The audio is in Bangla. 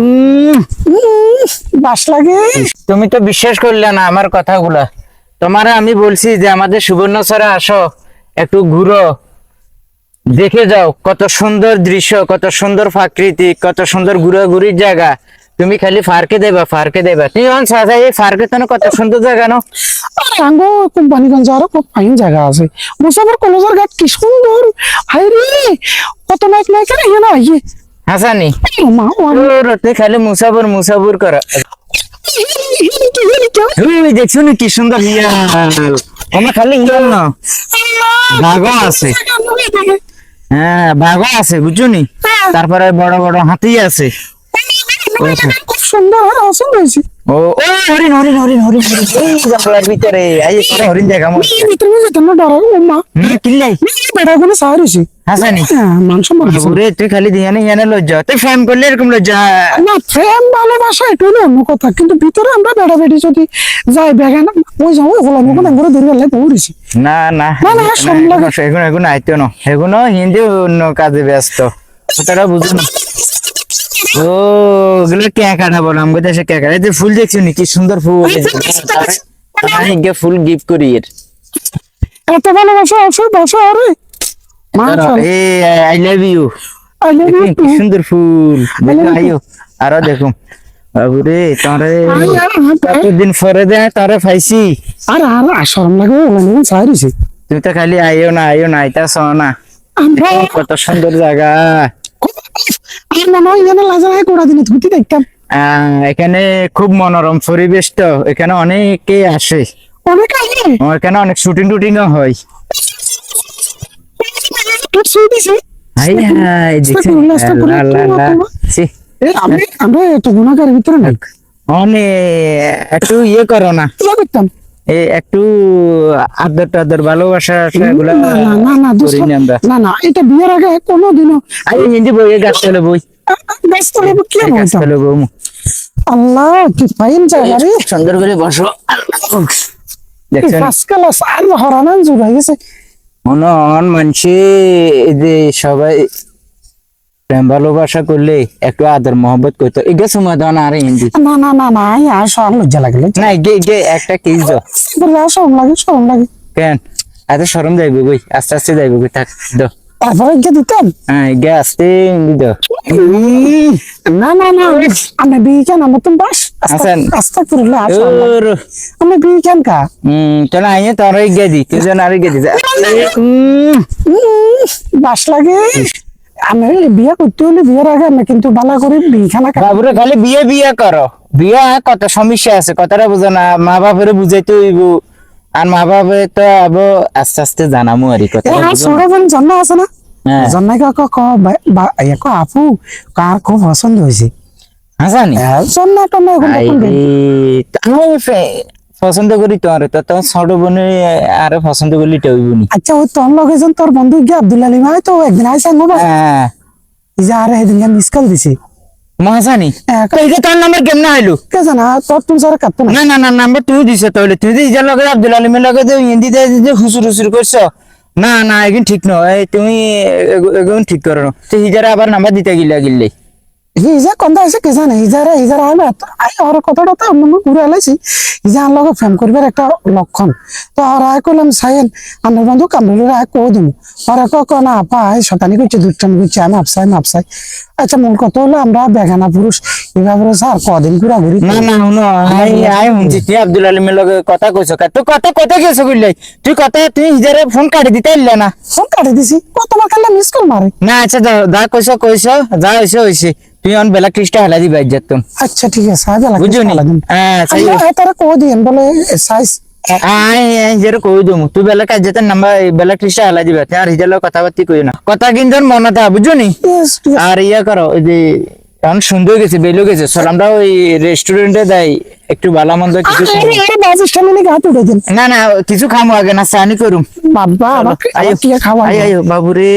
উম, বাস লাগে। তুমি তো বিশ্বাস করলে না আমার কথাগুলা। তোমার আমি বলছি যে আমাদের সুবর্ণচরে আসো একটু ঘুরো। দেখে যাও কত সুন্দর দৃশ্য কত সুন্দর প্রাকৃতিক কত সুন্দর ঘুরাঘুরির জায়গা। তুমি খালি ফার্কে দেবা ফার্কে দেবা। তুমি যখন সাজা এই ফার্কে তো কত সুন্দর জায়গা? আরে আঙ্গো কোম্পানিগঞ্জ আরও খুব ফাইন জায়গা আছে। মুসাফর কলেজের ঘাট কি সুন্দর। হাই রে কত নাইক নাইক রে না ইয়ে হাসানি। রোতে খালি মুসাফর মুসাফর করা। দেখছ না কি সুন্দর আমার খালি হিয়াল না। বাঘও আছে। হ্যাঁ বাঘও আছে বুঝছ নি? তারপরে বড় বড় হাতি আছে। খুব সুন্দর আর অসম রয়েছে। ও ও হরিণ হরিণ হরিণ হরিণ হরিণ এই জঙ্গলের ভিতরে এই করে হরিণ দেখা মন ভিতরে যেতে না ডর মা কিল্লাই। বেড়া কোনো সাহায্য হাসানি। মাংস মাংস ওরে তুই খালি দিয়ে না ইয়ানে লজ্জা। তুই ফ্যান করলে এরকম লজ্জা না প্রেম ভালোবাসা এটা হলো অন্য কথা কিন্তু ভিতরে আমরা বেড়া বেড়ি যদি যাই বেগে না ওই যাব হলাম ওখানে ঘুরে দূরে গেলে পৌঁছেছি না না। না, না, লাগে। এগুলো এগুলো আইতো না। এগুলো হিন্দি অন্য কাজে ব্যস্ত। কথাটা বুঝো না। ও ওগুলো কে কাটা বলো? আমাকে দেশে কে এই যে ফুল দেখছ নি কি সুন্দর ফুল। আমি গিয়ে ফুল গিফট করি এর। এত ভালোবাসা বাসা আরে। এই I love you. I love you কি সুন্দর ফুল। দেখো আইও। আরও দেখো। বাবুরে তারে এতদিন পরে দে তারে পাইছি। আর আর আশরম লাগে সাহায্য তুমি তো খালি আইও না আইও না আইতাছ না। কত সুন্দর জায়গা। মনে হয় এখানে লাজার কোড়া দিনে ধুতি দেখতাম। এখানে খুব মনোরম পরিবেশ তো এখানে অনেকে আসে। অনেক এখানে অনেক শুটিং টুটিং হয়। হাই হাই দেখছেন আমি আমরা এত ভিতরে একটু ইয়ে করো না। করতাম একটু আদর টাদর ভালোবাসা না না না না এটা বিয়ের আগে কোনোদিনও হিন্দি বই গাছ চলে বই। আর মনে একটু আদর করতো এগে হিন্দি না না না না আর সব লজ্জা লাগলে না একটা কিস সরম লাগে সরম লাগে কেন এত সরম গই আস্তে আস্তে যাইব দাও তারপরে দিতাম হ্যাঁ গে আস্তে না না না আমি বিয়ে কেন আমার তুমি বাস। আস্তে করলে আমি বিয়ে কেন কা হুম চলো আইয়ে তোর গে দি তুই যেন আরে গে দি বাস লাগে। আমি বিয়ে করতে হলে বিয়ের আগে আমি কিন্তু বালা করে বিয়ে খানা বাবুরে খালি বিয়ে বিয়ে করো। বিয়ে কত সমস্যা আছে কথাটা বুঝো না। মা বাপের বুঝাইতে হইব। আর মা বাপে তো আস্তে আস্তে জানামু আর কথা ছোট বোন জন্ম আছে না? জন্মাই ক ক ক আপু কার খুব পছন্দ হয়েছে হাসানি আমি করি তো তোমার ছোট বোনে আরে পছন্দ করলি টইবনি আচ্ছা ওই তোর লগে তোর বন্ধু গিয়ে আব্দুল আলী ভাই তো একদিন আইসা আঙ্গো হ্যাঁ। যে আরে সেদিন মিস কল দিছি। মহাসানি হ্যাঁ, এটা তোর নাম্বার কেমনে আইলো কে জানা তোর তুমি সারা না না না না নাম্বার তুই দিছে তাহলে তুই যে লগে আব্দুল আলিমের লগে যে হিন্দিতে হুসুর হুসুর করছ না না এখন ঠিক নয়। তুমি একদিন ঠিক করো। হিজারে আবার নাম্বার দিতে গিলা গিললে। হিজা কন্দা আছে কে জানে হিজারে হিজারে আইলে আই ওর কথাটা তো আমি ঘুরে আলাইছি হিজা আর লগে ফ্যাম করবার একটা লক্ষণ। তো আর আয় করলাম সাইন আমার বন্ধু কামড়ুলে আয় কো দিমু। ওরা ক ক না আপা আয় শতানি করছে দুটামি করছে আমি আপসাই আপসাই আচ্ছা মূল কথা হলো আমরা বেগানা পুরুষ এভাবে স্যার কদিন ঘুরা ঘুরি না না শুনো আই আই শুনছি তুই আব্দুল আলিমের লগে কথা কইছো কা তুই কথা কথা গেছো কইলে তুই কথা তুই হিজারে ফোন কাটি দিতে ইল্লা না। ফোন কাটি দিছি। কতবার কালে মিস কল মারে না আচ্ছা যা যা কইছো কইছো যা হইছে হইছে অন বেলা খ্রিস্টা হেলা দিবা যেত আচ্ছা ঠিক আছে আজ লাগে বুঝছ নি হ্যাঁ সেই তারা কো দিন? বলে সাইজ আই আই যেরে কই দমু তুই বেলা কাজ যেতে নাম্বার বেলা খ্রিস্টা হেলা দিবা আর লগে কথাবার্তি কই না। কথা কিন্তু মনে থা বুঝছ নি আর ইয়া করো ওই যে এখন সুন্দর গেছে বেলো গেছে আমরা ওই রেস্টুরেন্টে যাই একটু ভালো মন্দ কিছু না না কিছু খামো আগে না চানি করুম। বাবা কি খাওয়া আয়ো আয়ো বাবুরে।